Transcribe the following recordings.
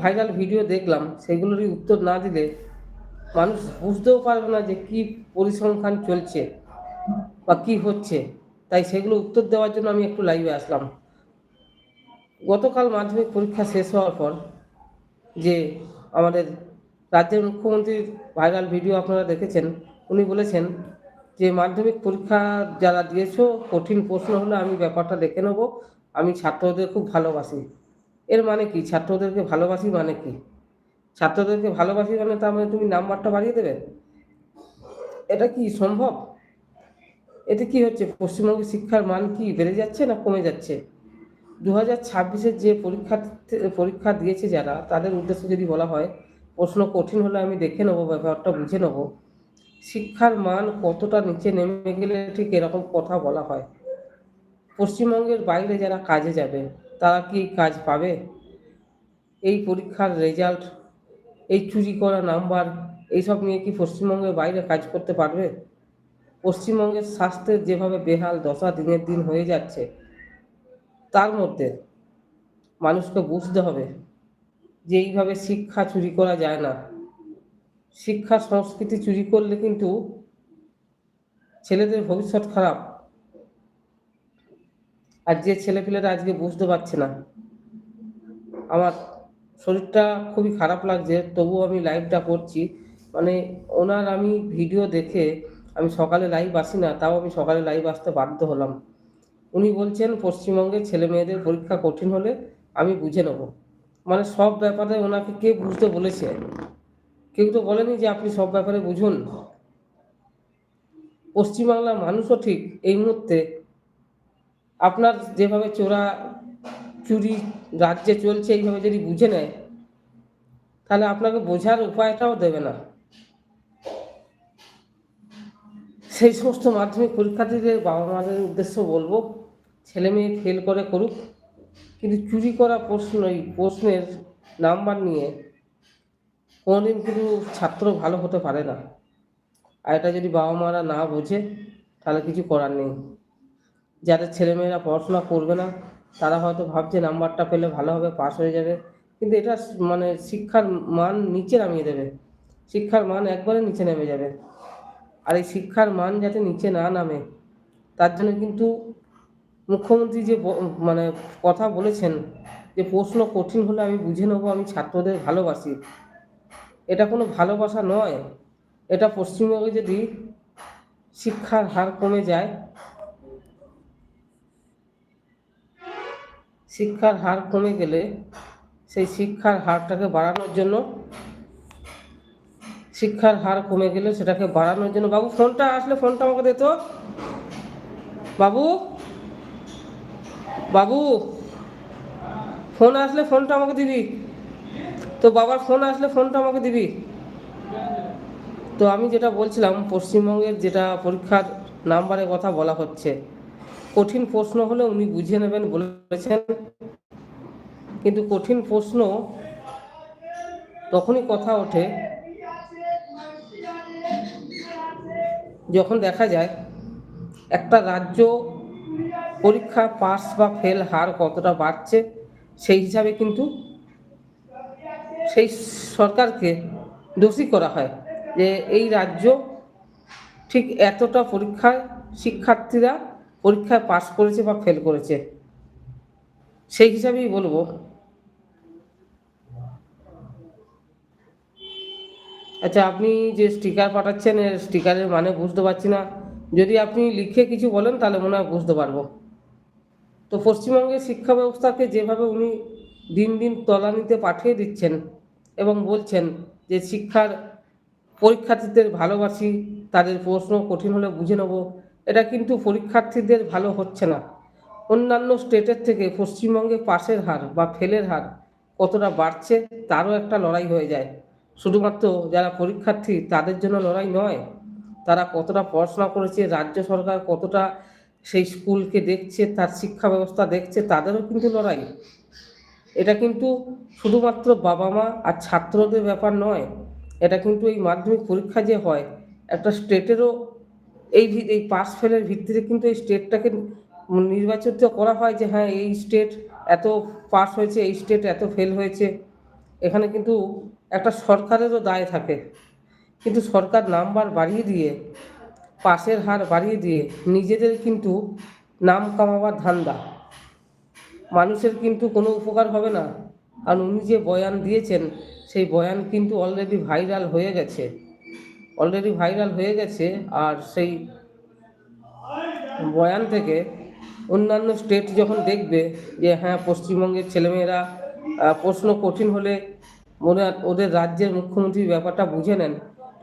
Viral video দেখলাম, সেগুলোরই উত্তর না দিলে মানুষ বুঝতেও পারবে না যে কি পরিসংখ্যান চলছে বা কি হচ্ছে। তাই সেগুলো উত্তর দেওয়ার জন্য আমি একটু লাইভে আসলাম। গতকাল মাধ্যমিক পরীক্ষা শেষ হওয়ার পর যে আমাদের রাজ্যের মুখ্যমন্ত্রীর ভাইরাল ভিডিও আপনারা দেখেছেন, উনি বলেছেন যে মাধ্যমিক পরীক্ষা যারা দিয়েছ, কঠিন প্রশ্ন হলে আমি ব্যাপারটা দেখে নেব। আমি ছাত্রদের খুব ভালোবাসি। এর মানে কি? ছাত্রদেরকে ভালোবাসি মানে কি? ছাত্রদেরকে ভালোবাসি মানে তার মানে তুমি নাম্বারটা বাড়িয়ে দেবে? এটা কি সম্ভব? এতে কি হচ্ছে? পশ্চিমবঙ্গের শিক্ষার মান কি বেড়ে যাচ্ছে না কমে যাচ্ছে? দু হাজার ছাব্বিশের যে পরীক্ষা পরীক্ষা দিয়েছে যারা, তাদের উদ্দেশ্যে যদি বলা হয়, প্রশ্ন কঠিন হলে আমি দেখে নেব, ব্যাপারটা বুঝে নেব। শিক্ষার মান কতটা নিচে নেমে গেলে ঠিক এরকম কথা বলা হয়? পশ্চিমবঙ্গের বাইরে যারা কাজে যাবে তারা কি কাজ পাবে? এই পরীক্ষার রেজাল্ট এই চুরি করা নাম্বার এইসব নিয়ে কি পশ্চিমবঙ্গের বাইরে কাজ করতে পারবে? পশ্চিমবঙ্গের স্বাস্থ্যের যেভাবে বেহাল দশা দিনের দিন হয়ে যাচ্ছে, তার মধ্যে মানুষকে বুঝতে হবে যে এইভাবে শিক্ষা চুরি করা যায় না। শিক্ষা সংস্কৃতি চুরি করলে কিন্তু ছেলেদের ভবিষ্যৎ খারাপ। আর যে ছেলেপিলেরা আজকে বুঝতে পারছে না, আমার শরীরটা খুবই খারাপ লাগছে, তবুও আমি লাইভটা করছি। মানে ওনার আমি ভিডিও দেখে আমি সকালে লাইভ আসি না, তাও আমি সকালে লাইভ আসতে বাধ্য হলাম। উনি বলছেন পশ্চিমবঙ্গের ছেলে মেয়েদের পরীক্ষা কঠিন হলে আমি বুঝে নেব। মানে সব ব্যাপারে ওনাকে কে বুঝতে বলেছে? কেউ তো বলেনি যে আপনি সব ব্যাপারে বুঝুন। পশ্চিমবাংলার মানুষও ঠিক এই মুহূর্তে আপনার যেভাবে চোরা চুরি রাজ্যে চলছে, এইভাবে যদি বুঝে নেয়, তাহলে আপনাকে বোঝার উপায়টাও দেবে না। সেই সমস্ত মাধ্যমিক পরীক্ষার্থীদের বাবা মাদের উদ্দেশ্য বলব, ছেলে মেয়ে ফেল করে করুক, কিন্তু চুরি করা প্রশ্ন প্রশ্নের নাম্বার নিয়ে কোনোদিন কিন্তু ছাত্র ভালো হতে পারে না। আর এটা যদি বাবা মারা না বোঝে, তাহলে কিছু করার নেই। যাদের ছেলেমেয়েরা পড়াশোনা করবে না, তারা হয়তো ভাবছে নাম্বারটা পেলে ভালো হবে হয়ে যাবে। কিন্তু এটা মানে শিক্ষার মান নিচে নামিয়ে দেবে। শিক্ষার মান একবারে নিচে নেমে যাবে। আর এই শিক্ষার মান যাতে নিচে না নামে, তার জন্য কিন্তু মুখ্যমন্ত্রী যে মানে কথা বলেছেন যে প্রশ্ন কঠিন হলে আমি বুঝে নেব, আমি ছাত্রদের ভালোবাসি। এটা কোনো ভালোবাসা নয়। এটা পশ্চিমবঙ্গে যদি শিক্ষার হার কমে যায় শিক্ষার হার কমে গেলে সেই শিক্ষার হারটাকে বাড়ানোর জন্য, শিক্ষার হার কমে গেলে সেটাকে বাড়ানোর জন্য। বাবু, ফোনটা আসলে ফোনটা আমাকে দে তো। বাবু বাবু, ফোন আসলে ফোনটা আমাকে দিবি। তো বাবার ফোন আসলে ফোনটা আমাকে দিবি। তো আমি যেটা বলছিলাম, পশ্চিমবঙ্গের যেটা পরীক্ষার নাম্বারের কথা বলা হচ্ছে কঠিন প্রশ্ন হলে উনি বুঝিয়ে নেবেন বলেছেন। কিন্তু কঠিন প্রশ্ন তখনই কথা ওঠে যখন দেখা যায় একটা রাজ্য পরীক্ষা পাস বা ফেল হার কতটা বাড়ছে সেই হিসাবে কিন্তু সেই সরকারকে দোষী করা হয় যে এই রাজ্য ঠিক এতটা পরীক্ষায় শিক্ষার্থীরা পরীক্ষায় পাস করেছে বা ফেল করেছে। সেই হিসাবেই বলব। আচ্ছা আপনি যে স্টিকার পাঠাচ্ছেন স্টিকারের মানে বুঝতে পারছি না। যদি আপনি লিখে কিছু বলেন, তাহলে মনে হয় বুঝতে পারব। তো পশ্চিমবঙ্গের শিক্ষা ব্যবস্থাকে যেভাবে উনি দিন দিন তলানিতে পাঠিয়ে দিচ্ছেন এবং বলছেন যে শিক্ষার পরীক্ষার্থীদের ভালোবাসি, তাদের প্রশ্ন কঠিন হলে বুঝে নেব এটা কিন্তু পরীক্ষার্থীদের ভালো হচ্ছে না। অন্যান্য স্টেটের থেকে পশ্চিমবঙ্গে পাশের হার বা ফেলের হার কতটা বাড়ছে তারও একটা লড়াই হয়ে যায়। শুধুমাত্র যারা পরীক্ষার্থী তাদের জন্য লড়াই নয়, তারা কতটা পড়াশোনা করেছে, রাজ্য সরকার কতটা সেই স্কুলকে দেখছে, তার শিক্ষা ব্যবস্থা দেখছে, তাদেরও কিন্তু লড়াই। এটা কিন্তু শুধুমাত্র বাবা মা আর ছাত্রদের ব্যাপার নয়, এটা কিন্তু এই মাধ্যমিক পরীক্ষা যে হয়, একটা স্টেটেরও এই এই পাস ফেলের ভিত্তিতে কিন্তু এই স্টেটটাকে নির্বাচিত করা হয় যে হ্যাঁ এই স্টেট এত পাস হয়েছে, এই স্টেট এত ফেল হয়েছে। এখানে কিন্তু একটা সরকারেরও দায় থাকে। কিন্তু সরকার নাম্বার বাড়িয়ে দিয়ে, পাশের হার বাড়িয়ে দিয়ে নিজেদের কিন্তু নাম কামাবার ধান্দা। মানুষের কিন্তু কোনো উপকার হবে না। আর উনি যে বয়ান দিয়েছেন, সেই বয়ান কিন্তু অলরেডি ভাইরাল হয়ে গেছে। অলরেডি ভাইরাল হয়ে গেছে আর সেই বয়ান থেকে অন্যান্য স্টেট যখন দেখবে যে হ্যাঁ পশ্চিমবঙ্গের ছেলেমেয়েরা প্রশ্ন কঠিন হলে মনে ওদের রাজ্যের মুখ্যমন্ত্রী ব্যাপারটা বুঝে নেন,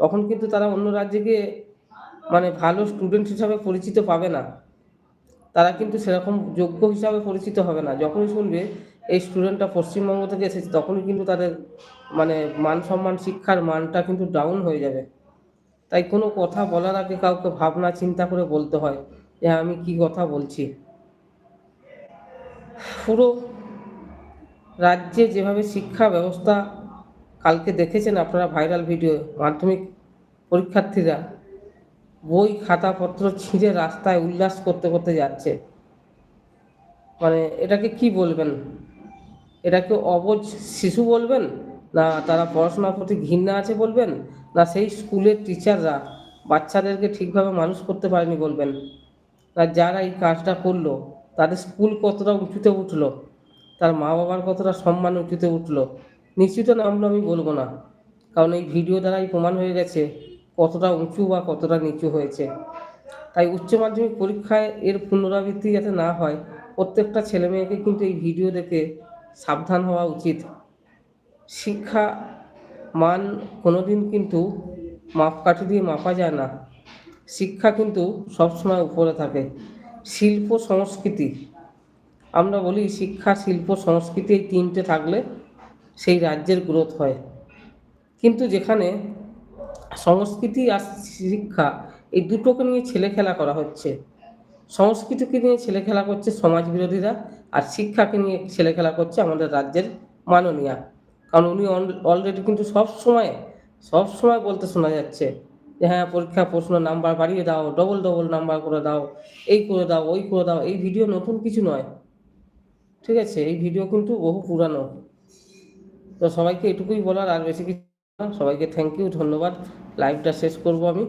তখন কিন্তু তারা অন্য রাজ্যে গিয়ে মানে ভালো স্টুডেন্ট হিসাবে পরিচিত পাবে না। তারা কিন্তু সেরকম যোগ্য হিসাবে পরিচিত হবে না। যখনই শুনবে এই স্টুডেন্টটা পশ্চিমবঙ্গ থেকে এসেছে, তখনই কিন্তু তাদের মানে মান সম্মান শিক্ষার মানটা কিন্তু ডাউন হয়ে যাবে। তাই কোনো কথা বলার আগে কাউকে ভাবনা চিন্তা করে বলতে হয় যে হ্যাঁ, আমি কি কথা বলছি। পুরো রাজ্যে যেভাবে শিক্ষা ব্যবস্থা কালকে দেখেছেন আপনারা ভাইরাল ভিডিও মাধ্যমিক পরীক্ষার্থীরা বই খাতাপত্র ছিঁড়ে রাস্তায় উল্লাস করতে করতে যাচ্ছে। মানে এটাকে কি বলবেন? এটাকে অবজ শিশু বলবেন? না তারা পড়াশোনার প্রতি ঘৃণা আছে বলবেন? না সেই স্কুলের টিচাররা বাচ্চাদেরকে ঠিকভাবে মানুষ করতে পারেনি বলবেন। না যারা এই কাজটা করল, তাদের স্কুল কতটা উঁচুতে উঠল, তার মা বাবার কতটা সম্মান উঁচুতে উঠল, নিশ্চিত নামলো আমি বলব না। কারণ এই ভিডিও দ্বারাই প্রমাণ হয়ে গেছে কতটা উঁচু বা কতটা নিচু হয়েছে। তাই উচ্চ মাধ্যমিক পরীক্ষায় এর পুনরাবৃত্তি যাতে না হয়, প্রত্যেকটা ছেলে মেয়েকে কিন্তু এই ভিডিও দেখে সাবধান হওয়া উচিত। শিক্ষা মান কোনোদিন কিন্তু মাপকাঠি দিয়ে মাপা যায় না। শিক্ষা কিন্তু সবসময় উপরে থাকে। শিল্প সংস্কৃতি। আমরা বলি শিক্ষা, শিল্প, সংস্কৃতি এই তিনটে থাকলে সেই রাজ্যের গ্রোথ হয়। কিন্তু যেখানে সংস্কৃতি আর শিক্ষা এই দুটোকে নিয়ে ছেলে খেলা করা হচ্ছে। সংস্কৃতিকে নিয়ে ছেলে খেলা করছে সমাজ বিরোধীরা আর শিক্ষাকে নিয়ে ছেলে খেলা করছে আমাদের রাজ্যের মাননীয়া। কারণ উনি অলরেডি কিন্তু সব সময় সব সময় বলতে শোনা যাচ্ছে যে হ্যাঁ পরীক্ষা, প্রশ্ন নাম্বার বাড়িয়ে দাও ডবল ডবল নাম্বার করে দাও, এই করে দাও, ওই করে দাও, এই ভিডিও নতুন কিছু নয়। ঠিক আছে, এই ভিডিও কিন্তু বহু পুরানো। তো সবাইকে এটুকুই বলার, আর বেশি কিছু। সবাইকে থ্যাংক ইউ ধন্যবাদ। লাইভটা শেষ করব আমি।